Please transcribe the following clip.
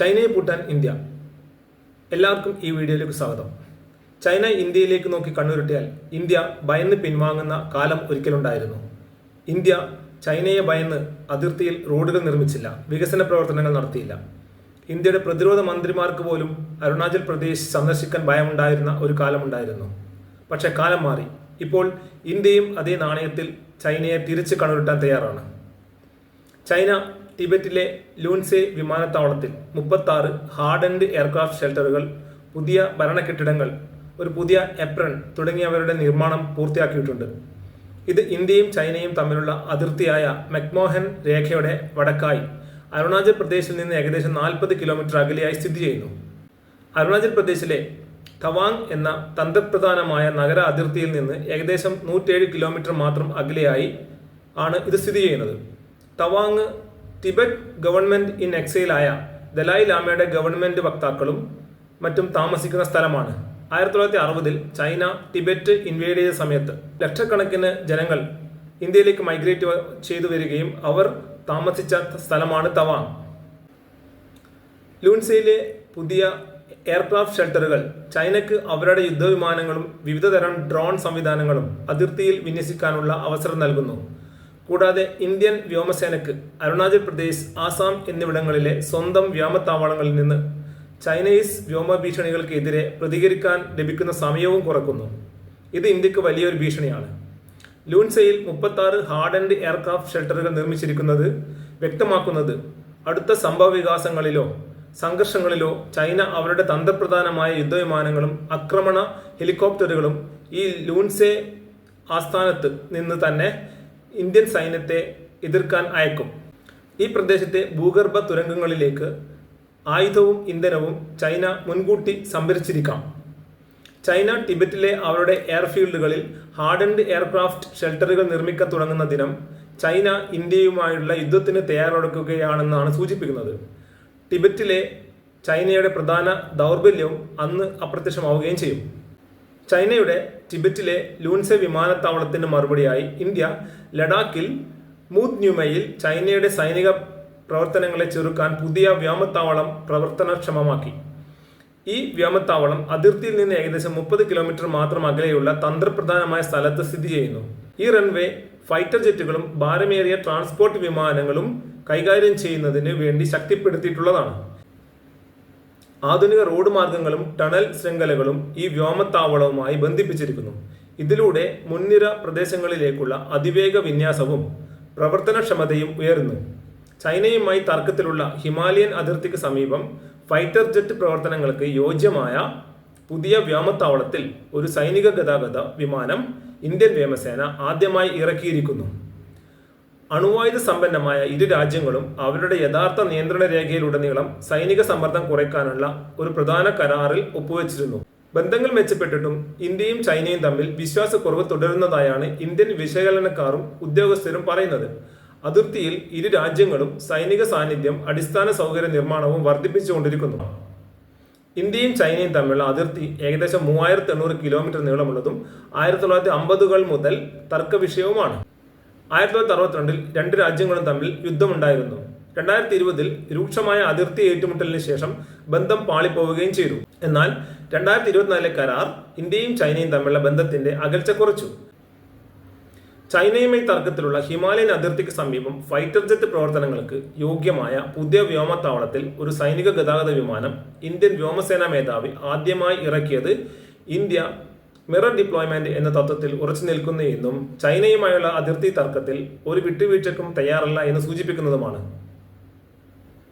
ചൈനയെ പൂട്ടാൻ ഇന്ത്യ. എല്ലാവർക്കും ഈ വീഡിയോയിലേക്ക് സ്വാഗതം. ചൈന ഇന്ത്യയിലേക്ക് നോക്കി കണ്ണുരുട്ടിയാൽ ഇന്ത്യ ഭയന്ന് പിൻവാങ്ങുന്ന കാലം ഒരിക്കലുണ്ടായിരുന്നു. ഇന്ത്യ ചൈനയെ ഭയന്ന് അതിർത്തിയിൽ റോഡുകൾ നിർമ്മിച്ചില്ല വികസന പ്രവർത്തനങ്ങൾ നടത്തിയില്ല. ഇന്ത്യയുടെ പ്രതിരോധ മന്ത്രിമാർക്ക് പോലും അരുണാചൽ പ്രദേശ് സന്ദർശിക്കാൻ ഭയമുണ്ടായിരുന്ന ഒരു കാലമുണ്ടായിരുന്നു. പക്ഷേ കാലം മാറി. ഇപ്പോൾ ഇന്ത്യയും അതേ നാണയത്തിൽ ചൈനയെ തിരിച്ച് കണ്ണുരുട്ടാൻ തയ്യാറാണ്. ചൈന ടിബറ്റിലെ ലൂൻസെ വിമാനത്താവളത്തിൽ മുപ്പത്താറ് ഹാർഡൻഡ് എയർക്രാഫ്റ്റ് ഷെൽട്ടറുകൾ പുതിയ ഭരണ കെട്ടിടങ്ങൾ ഒരു പുതിയ എപ്രൺ തുടങ്ങിയവരുടെ നിർമ്മാണം പൂർത്തിയാക്കിയിട്ടുണ്ട്. ഇത് ഇന്ത്യയും ചൈനയും തമ്മിലുള്ള അതിർത്തിയായ മെക്മോഹൻ രേഖയുടെ വടക്കായി അരുണാചൽ പ്രദേശിൽ നിന്ന് ഏകദേശം നാൽപ്പത് കിലോമീറ്റർ അകലെയായി സ്ഥിതി ചെയ്യുന്നു. അരുണാചൽ പ്രദേശിലെ തവാങ് എന്ന തന്ത്രപ്രധാനമായ നഗര അതിർത്തിയിൽ നിന്ന് ഏകദേശം നൂറ്റേഴ് കിലോമീറ്റർ മാത്രം അകലെയായി ആണ് ഇത് സ്ഥിതി ചെയ്യുന്നത്. തവാങ് ടിബറ്റ് ഗവൺമെന്റ് ഇൻ എക്സൈലായ ദലായി ലാമയുടെ ഗവൺമെന്റ് വക്താക്കളും മറ്റും താമസിക്കുന്ന സ്ഥലമാണ്. ആയിരത്തി തൊള്ളായിരത്തി അറുപതിൽ ചൈന ടിബറ്റ് ഇൻവേഡ് ചെയ്ത സമയത്ത് ലക്ഷക്കണക്കിന് ജനങ്ങൾ ഇന്ത്യയിലേക്ക് മൈഗ്രേറ്റ് ചെയ്തു വരികയും അവർ താമസിച്ച സ്ഥലമാണ് തവാങ്. ലൂൺസയിലെ പുതിയ എയർക്രാഫ്റ്റ് ഷെൽട്ടറുകൾ ചൈനയ്ക്ക് അവരുടെ യുദ്ധവിമാനങ്ങളും വിവിധതരം ഡ്രോൺ സംവിധാനങ്ങളും അതിർത്തിയിൽ വിന്യസിക്കാനുള്ള അവസരം നൽകുന്നു. കൂടാതെ ഇന്ത്യൻ വ്യോമസേനയ്ക്ക് അരുണാചൽ പ്രദേശ് ആസാം എന്നിവിടങ്ങളിലെ സ്വന്തം വ്യോമത്താവളങ്ങളിൽ നിന്ന് ചൈനീസ് വ്യോമ ഭീഷണികൾക്കെതിരെ പ്രതികരിക്കാൻ ലഭിക്കുന്ന സമയവും കുറക്കുന്നു. ഇത് ഇന്ത്യയ്ക്ക് വലിയൊരു ഭീഷണിയാണ്. ലൂൺസയിൽ മുപ്പത്താറ് ഹാർഡൻഡ് എയർക്രാഫ്റ്റ് ഷെൽട്ടറുകൾ നിർമ്മിച്ചിരിക്കുന്നത് വ്യക്തമാക്കുന്നത് അടുത്ത സംഭവ വികാസങ്ങളിലോ സംഘർഷങ്ങളിലോ ചൈന അവരുടെ തന്ത്രപ്രധാനമായ യുദ്ധവിമാനങ്ങളും ആക്രമണ ഹെലികോപ്റ്ററുകളും ഈ ലൂൺസെ ആസ്ഥാനത്ത് നിന്ന് തന്നെ ഇന്ത്യൻ സൈന്യത്തെ എതിർക്കാൻ അയക്കും. ഈ പ്രദേശത്തെ ഭൂഗർഭ തുരങ്കങ്ങളിലേക്ക് ആയുധവും ഇന്ധനവും ചൈന മുൻകൂട്ടി സംഭരിച്ചിരിക്കാം. ചൈന ടിബറ്റിലെ അവരുടെ എയർഫീൽഡുകളിൽ ഹാർഡൻഡ് എയർക്രാഫ്റ്റ് ഷെൽട്ടറുകൾ നിർമ്മിക്കാൻ തുടങ്ങുന്ന ദിനം ചൈന ഇന്ത്യയുമായുള്ള യുദ്ധത്തിന് തയ്യാറെടുക്കുകയാണെന്നാണ് സൂചിപ്പിക്കുന്നത്. ടിബറ്റിലെ ചൈനയുടെ പ്രധാന ദൗർബല്യവും അന്ന് അപ്രത്യക്ഷമാവുകയും ചെയ്യും. ചൈനയുടെ ടിബറ്റിലെ ലൂൻസെ വിമാനത്താവളത്തിന് മറുപടിയായി ഇന്ത്യ ലഡാക്കിൽ മൂത് ന്യൂമയിൽ ചൈനയുടെ സൈനിക പ്രവർത്തനങ്ങളെ ചെറുക്കാൻ പുതിയ വ്യോമത്താവളം പ്രവർത്തനക്ഷമമാക്കി. ഈ വ്യോമത്താവളം അതിർത്തിയിൽ നിന്ന് ഏകദേശം മുപ്പത് കിലോമീറ്റർ മാത്രം അകലെയുള്ള തന്ത്രപ്രധാനമായ സ്ഥലത്ത് സ്ഥിതി ചെയ്യുന്നു. ഈ റൺവേ ഫൈറ്റർ ജെറ്റുകളും ഭാരമേറിയ ട്രാൻസ്പോർട്ട് വിമാനങ്ങളും കൈകാര്യം ചെയ്യുന്നതിന് വേണ്ടി ശക്തിപ്പെടുത്തിയിട്ടുള്ളതാണ്. ആധുനിക റോഡ് മാർഗങ്ങളും ടണൽ ശൃംഖലകളും ഈ വ്യോമത്താവളവുമായി ബന്ധിപ്പിച്ചിരിക്കുന്നു. ഇതിലൂടെ മുൻനിര പ്രദേശങ്ങളിലേക്കുള്ള അതിവേഗ വിന്യാസവും പ്രവർത്തനക്ഷമതയും ഉയരുന്നു. ചൈനയുമായി തർക്കത്തിലുള്ള ഹിമാലയൻ അതിർത്തിക്ക് സമീപം ഫൈറ്റർ ജെറ്റ് പ്രവർത്തനങ്ങൾക്ക് യോജ്യമായ പുതിയ വ്യോമത്താവളത്തിൽ ഒരു സൈനിക ഗതാഗത വിമാനം ഇന്ത്യൻ വ്യോമസേന ആദ്യമായി ഇറക്കിയിരിക്കുന്നു. അണുവായുധ സമ്പന്നമായ ഇരു രാജ്യങ്ങളും അവരുടെ യഥാർത്ഥ നിയന്ത്രണ രേഖയിലുടനീളം സൈനിക സമ്മർദ്ദം കുറയ്ക്കാനുള്ള ഒരു പ്രധാന കരാറിൽ ഒപ്പുവെച്ചിരുന്നു. ബന്ധങ്ങൾ മെച്ചപ്പെട്ടിട്ടും ഇന്ത്യയും ചൈനയും തമ്മിൽ വിശ്വാസക്കുറവ് തുടരുന്നതായാണ് ഇന്ത്യൻ വിശകലനക്കാരും ഉദ്യോഗസ്ഥരും പറയുന്നത്. അതിർത്തിയിൽ ഇരു രാജ്യങ്ങളും സൈനിക സാന്നിധ്യം അടിസ്ഥാന സൗകര്യ നിർമ്മാണവും വർദ്ധിപ്പിച്ചുകൊണ്ടിരിക്കുന്നു. ഇന്ത്യയും ചൈനയും തമ്മിലുള്ള അതിർത്തി ഏകദേശം മൂവായിരത്തി എണ്ണൂറ് കിലോമീറ്റർ നീളമുള്ളതും ആയിരത്തി തൊള്ളായിരത്തി അമ്പതുകൾ മുതൽ തർക്ക വിഷയവുമാണ് ആയിരത്തി തൊള്ളായിരത്തി അറുപത്തിരണ്ടിൽ രണ്ട് രാജ്യങ്ങളും തമ്മിൽ യുദ്ധമുണ്ടായിരുന്നു. രണ്ടായിരത്തി ഇരുപതിൽ രൂക്ഷമായ അതിർത്തി ഏറ്റുമുട്ടലിന് ശേഷം ബന്ധം പാളിപ്പോവുകയും ചെയ്തു. എന്നാൽ രണ്ടായിരത്തി ഇരുപത്തിനാലിലെ കരാർ ഇന്ത്യയും ചൈനയും തമ്മിലുള്ള ബന്ധത്തിന്റെ അകൽച്ച കുറച്ചു. ചൈനയുമായി തർക്കത്തിലുള്ള ഹിമാലയൻ അതിർത്തിക്ക് സമീപം ഫൈറ്റർ ജെറ്റ് പ്രവർത്തനങ്ങൾക്ക് യോഗ്യമായ പുതിയ വ്യോമത്താവളത്തിൽ ഒരു സൈനിക ഗതാഗത വിമാനം ഇന്ത്യൻ വ്യോമസേനാ മേധാവി ആദ്യമായി ഇറക്കിയത് ഇന്ത്യ മിറർ ഡിപ്ലോയ്മെന്റ് എന്ന തത്വത്തിൽ ഉറച്ചു നിൽക്കുന്നു എന്നും ചൈനയുമായുള്ള അതിർത്തി തർക്കത്തിൽ ഒരു വിട്ടുവീഴ്ചക്കും തയ്യാറല്ല എന്ന് സൂചിപ്പിക്കുന്നതുമാണ്.